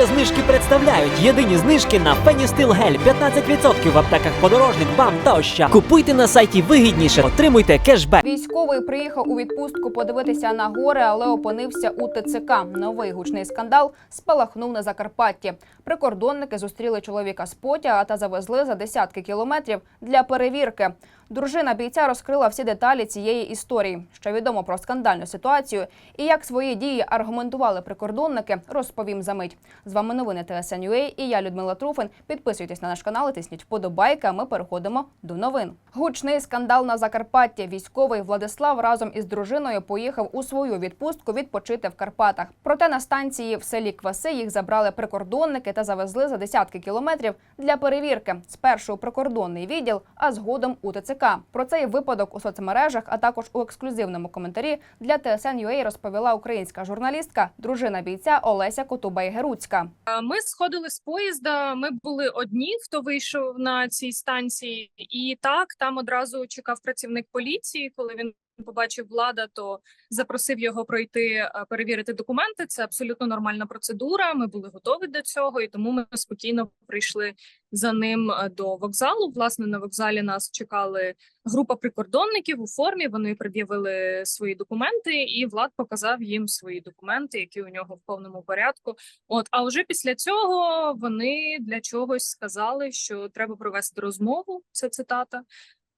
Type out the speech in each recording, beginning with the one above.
Дія знижки представляють єдині знижки на Феністил Гель 15% в аптеках подорожник, бам та ощад. Купуйте на сайті вигідніше, отримуйте кешбек. Військовий приїхав у відпустку подивитися на гори, але опинився у ТЦК. Новий гучний скандал спалахнув на Закарпатті. Прикордонники зустріли чоловіка з потяга та завезли за десятки кілометрів для перевірки. Дружина бійця розкрила всі деталі цієї історії. Що відомо про скандальну ситуацію і як свої дії аргументували прикордонники, розповім за мить. З вами новини ТСНЮА і я Людмила Труфин. Підписуйтесь на наш канал, і тисніть вподобайки. Ми переходимо до новин. Гучний скандал на Закарпатті. Військовий Владислав разом із дружиною поїхав у свою відпустку відпочити в Карпатах. Проте на станції в селі Кваси їх забрали прикордонники та завезли за десятки кілометрів для перевірки. Спершу у прикордонний відділ, а згодом у ТЦК. Про цей випадок у соцмережах, а також у ексклюзивному коментарі для TSN.ua розповіла українська журналістка, дружина бійця Олеся Котубай-Геруцька. Ми сходили з поїзда. Ми були одні, хто вийшов на цій станції, і так там одразу чекав працівник поліції. Коли він побачив влада, то запросив його пройти е, перевірити документи. Це абсолютно нормальна процедура. Ми були готові до цього, і тому ми спокійно прийшли за ним е, до вокзалу. Власне, на вокзалі нас чекали група прикордонників у формі. Вони пред'явили свої документи, і влад показав їм свої документи, які у нього в повному порядку. От, а вже після цього вони для чогось сказали, що треба провести розмову. Це цитата.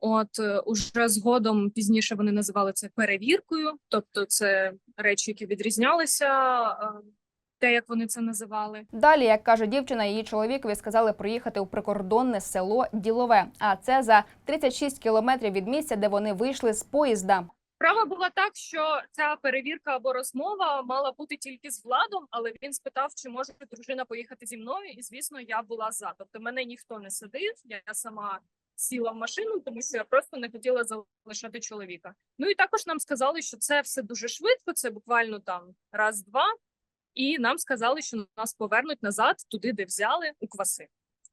От е, уже згодом пізніше вони називали це перевіркою, тобто це речі, які відрізнялися, е, те, як вони це називали. Далі, як каже дівчина, її чоловікові сказали приїхати у прикордонне село Ділове. А це за 36 кілометрів від місця, де вони вийшли з поїзда. Справа була так, що ця перевірка або розмова мала бути тільки з владом, але він спитав, чи може дружина поїхати зі мною. І звісно, я була за. Тобто мене ніхто не садив. Я сама сіла в машину, тому що я просто не хотіла залишати чоловіка. Ну і також нам сказали, що це все дуже швидко. Це буквально там раз-два, і нам сказали, що нас повернуть назад туди, де взяли у кваси.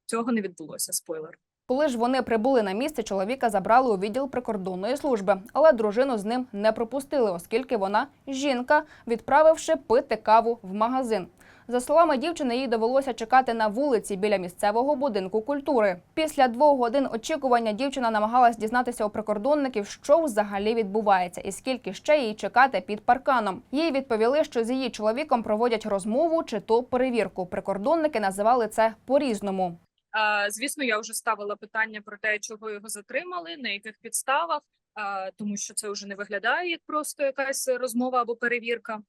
Цього не відбулося. Спойлер. Коли ж вони прибули на місце, чоловіка забрали у відділ прикордонної служби, але дружину з ним не пропустили, оскільки вона жінка, відправивши пити каву в магазин. За словами дівчини, їй довелося чекати на вулиці біля місцевого будинку культури. Після двох годин очікування дівчина намагалась дізнатися у прикордонників, що взагалі відбувається, і скільки ще їй чекати під парканом. Їй відповіли, що з її чоловіком проводять розмову чи то перевірку. Прикордонники називали це по-різному. Звісно, я вже ставила питання про те, чого його затримали, на яких підставах, тому що це вже не виглядає як просто якась розмова або перевірка.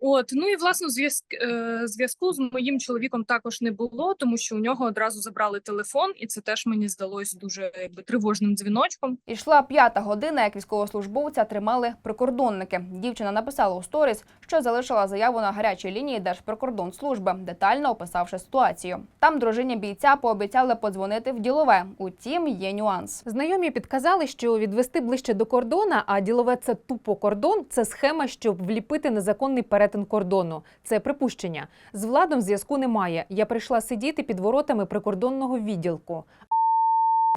От, ну і власне зв'язк е, зв'язку з моїм чоловіком також не було, тому що у нього одразу забрали телефон, і це теж мені здалось дуже якби тривожним дзвіночком. Ішла п'ята година, як військовослужбовця тримали прикордонники. Дівчина написала у сторіс, що залишила заяву на гарячій лінії Держприкордонслужби, детально описавши ситуацію. Там дружині бійця пообіцяли подзвонити в ділове. Утім, є нюанс. Знайомі підказали, що відвести ближче до кордона, а ділове це тупо кордон. Це схема, щоб вліпити незаконний перетин кордону. Це припущення. З владом зв'язку немає. Я прийшла сидіти під воротами прикордонного відділку.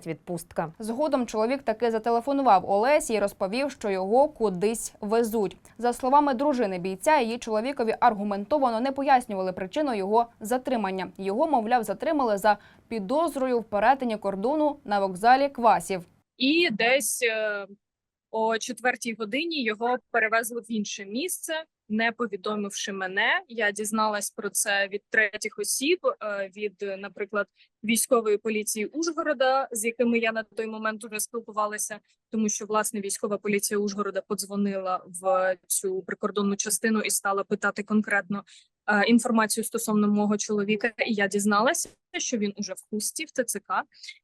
Відпустка. Згодом чоловік таки зателефонував Олесі і розповів, що його кудись везуть. За словами дружини бійця, її чоловікові аргументовано не пояснювали причину його затримання. Його, мовляв, затримали за підозрою в перетині кордону на вокзалі Квасів. І десь е, о четвертій годині його перевезли в інше місце, не повідомивши мене. Я дізналась про це від третіх осіб, е, від, наприклад, військової поліції Ужгорода, з якими я на той момент уже спілкувалася, тому що власне військова поліція Ужгорода подзвонила в цю прикордонну частину і стала питати конкретно інформацію стосовно мого чоловіка. І я дізналася, що він уже в хусті в ТЦК.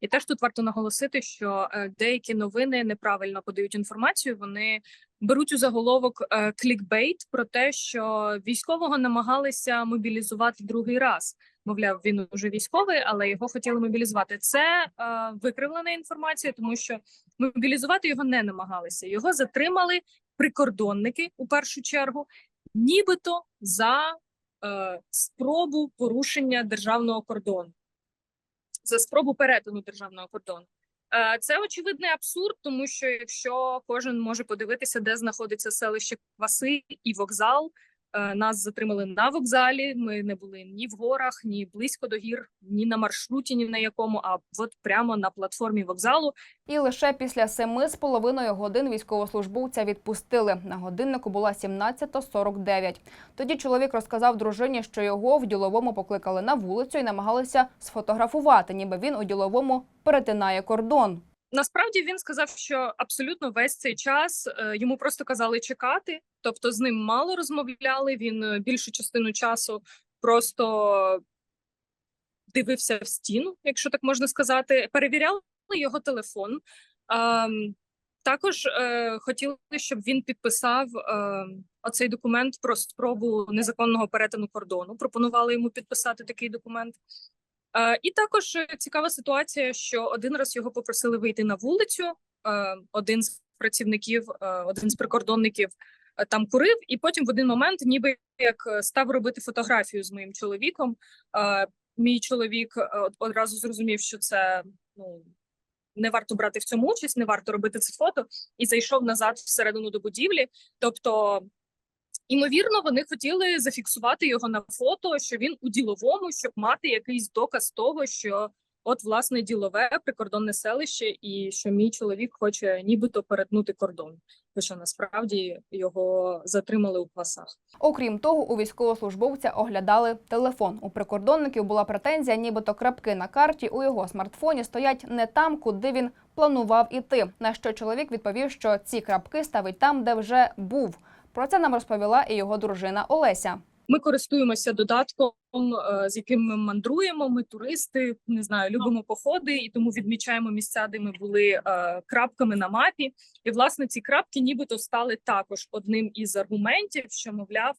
І теж тут варто наголосити, що е, деякі новини неправильно подають інформацію. Вони беруть у заголовок е, клікбейт про те, що військового намагалися мобілізувати другий раз. Мовляв, він уже військовий, але його хотіли мобілізувати. Це е, викривлена інформація, тому що мобілізувати його не намагалися. Його затримали прикордонники у першу чергу, нібито за е, спробу порушення державного кордону, за спробу перетину державного кордону. Е, Це очевидний абсурд, тому що якщо кожен може подивитися, де знаходиться селище Кваси і вокзал, Е, Нас затримали на вокзалі. Ми не були ні в горах, ні близько до гір, ні на маршруті, ні на якому, а от прямо на платформі вокзалу. І лише після семи з половиною годин військовослужбовця відпустили. На годиннику була 17.49. Тоді чоловік розказав дружині, що його в діловому покликали на вулицю і намагалися сфотографувати, ніби він у діловому перетинає кордон. Насправді він сказав, що абсолютно весь цей час е, йому просто казали чекати, тобто з ним мало розмовляли. Він е, більшу частину часу просто дивився в стіну, якщо так можна сказати. Перевіряли його телефон. Ем, Також е, хотіли, щоб він підписав е, оцей документ про спробу незаконного перетину кордону. Пропонували йому підписати такий документ. Е, І також е, цікава ситуація, що один раз його попросили вийти на вулицю. е, Один з працівників, один з прикордонників там курив, і потім в один момент, ніби як став робити фотографію з моїм чоловіком. Мій чоловік од- одразу зрозумів, що це ну не варто брати в цьому участь, не варто робити це фото, і зайшов назад всередину до будівлі. Тобто, Імовірно, вони хотіли зафіксувати його на фото, що він у діловому, щоб мати якийсь доказ того, що от власне ділове прикордонне селище, і що мій чоловік хоче нібито перетнути кордон. Хоча насправді його затримали у пасах. Окрім того, у військовослужбовця оглядали телефон. У прикордонників була претензія, нібито крапки на карті у його смартфоні стоять не там, куди він планував іти. На що чоловік відповів, що ці крапки ставить там, де вже був. Про це нам розповіла і його дружина Олеся. Ми користуємося додатком, е, з яким ми мандруємо. Ми туристи, не знаю, любимо походи, і тому відмічаємо місця, де ми були е, крапками на мапі. І власне ці крапки, нібито стали також одним із аргументів, що мовляв,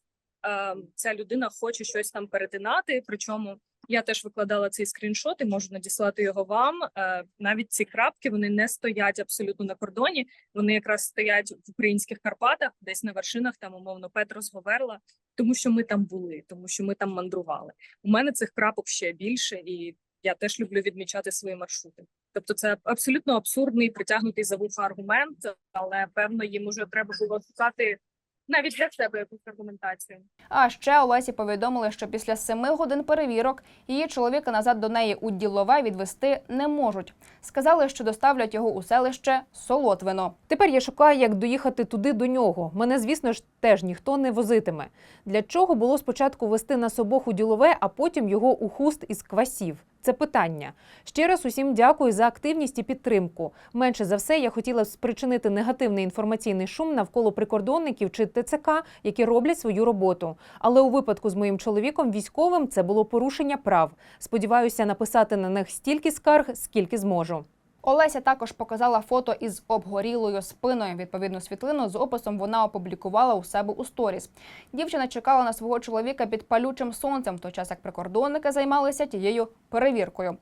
е, ця людина хоче щось там перетинати. Причому я теж викладала цей скріншот і можу надіслати його вам. Е, Навіть ці крапки вони не стоять абсолютно на кордоні. Вони якраз стоять в українських Карпатах, десь на вершинах, там умовно Петрос Говерла тому що ми там були, тому що ми там мандрували. У мене цих крапок ще більше, і я теж люблю відмічати свої маршрути. Тобто, це абсолютно абсурдний притягнутий за вуха аргумент, але певно їм уже треба було шукати навіть для себе якусь аргументацію. А ще Олесі повідомили, що після семи годин перевірок її чоловіка назад до неї у ділове відвести не можуть. Сказали, що доставлять його у селище Солотвино. Тепер я шукаю, як доїхати туди до нього. Мене, звісно ж, теж ніхто не возитиме. Для чого було спочатку вести нас обох у ділове, а потім його у хуст із квасів? Це питання. Ще раз усім дякую за активність і підтримку. Менше за все, я хотіла спричинити негативний інформаційний шум навколо прикордонників чи ТЦК, які роблять свою роботу. Але у випадку з моїм чоловіком військовим це було порушення прав. Сподіваюся написати на них стільки скарг, скільки зможу. Олеся також показала фото із обгорілою спиною. Відповідну світлину з описом вона опублікувала у себе у сторіс. Дівчина чекала на свого чоловіка під палючим сонцем, в той час як прикордонники займалися тією перевіркою.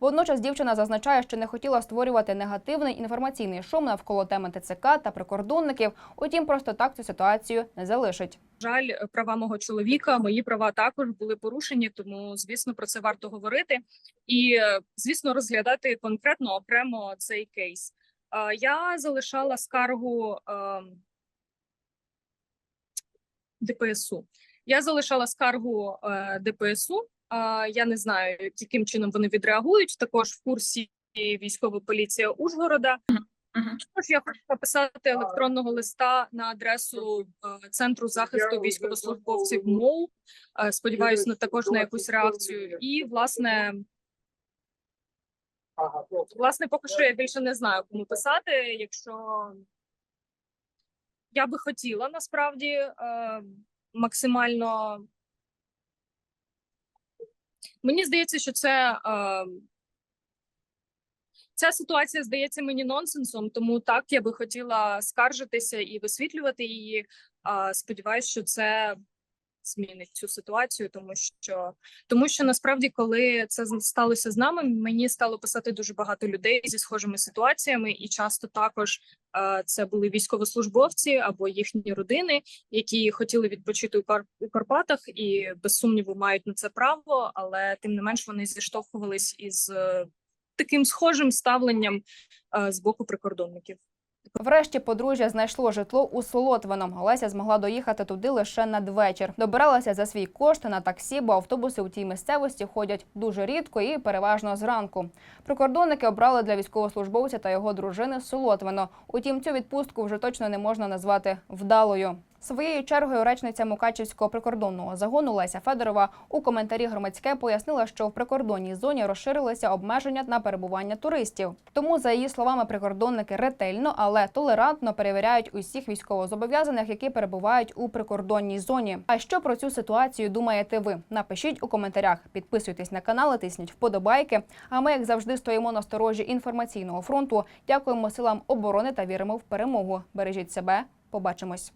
Водночас дівчина зазначає, що не хотіла створювати негативний інформаційний шум навколо теми ТЦК та прикордонників. Утім, просто так цю ситуацію не залишить. Жаль, права мого чоловіка, мої права також були порушені, тому звісно про це варто говорити і е, звісно розглядати конкретно окремо цей кейс. Е, Я залишала скаргу ем, ДПСУ. Я залишала скаргу е, ДПСУ. Я не знаю, яким чином вони відреагують. Також в курсі військова поліція Ужгорода. Також я хочу написати електронного листа на адресу е, центру захисту військовослужбовців МОУ. Е, Сподіваюся, на також на якусь реакцію. І власне, власне, поки що я більше не знаю, кому писати. Якщо я би хотіла насправді е, максимально. Мені здається, що це. Е, Ця ситуація здається мені нонсенсом, тому так я би хотіла скаржитися і висвітлювати її. Сподіваюсь, що це змінить цю ситуацію, тому що тому що насправді, коли це сталося з нами, мені стало писати дуже багато людей зі схожими ситуаціями, і часто також е, це були військовослужбовці або їхні родини, які хотіли відпочити у Кар- у Карпатах, і без сумніву мають на це право, але тим не менш вони зіштовхувались із е, таким схожим ставленням е, з боку прикордонників. Врешті подружжя знайшло житло у Солотвином. Олеся змогла доїхати туди лише надвечір. Добиралася за свій кошт на таксі, бо автобуси у тій місцевості ходять дуже рідко і переважно зранку. Прикордонники обрали для військовослужбовця та його дружини Солотвино. Утім, цю відпустку вже точно не можна назвати вдалою. Своєю чергою речниця Мукачівського прикордонного загону Леся Федорова у коментарі громадське пояснила, що в прикордонній зоні розширилися обмеження на перебування туристів. Тому, за її словами, прикордонники ретельно, але толерантно перевіряють усіх військовозобов'язаних, які перебувають у прикордонній зоні. А що про цю ситуацію думаєте ви? Напишіть у коментарях, підписуйтесь на канал, тисніть вподобайки. А ми, як завжди, стоїмо на сторожі інформаційного фронту. Дякуємо силам оборони та віримо в перемогу. Бережіть себе. Побачимось.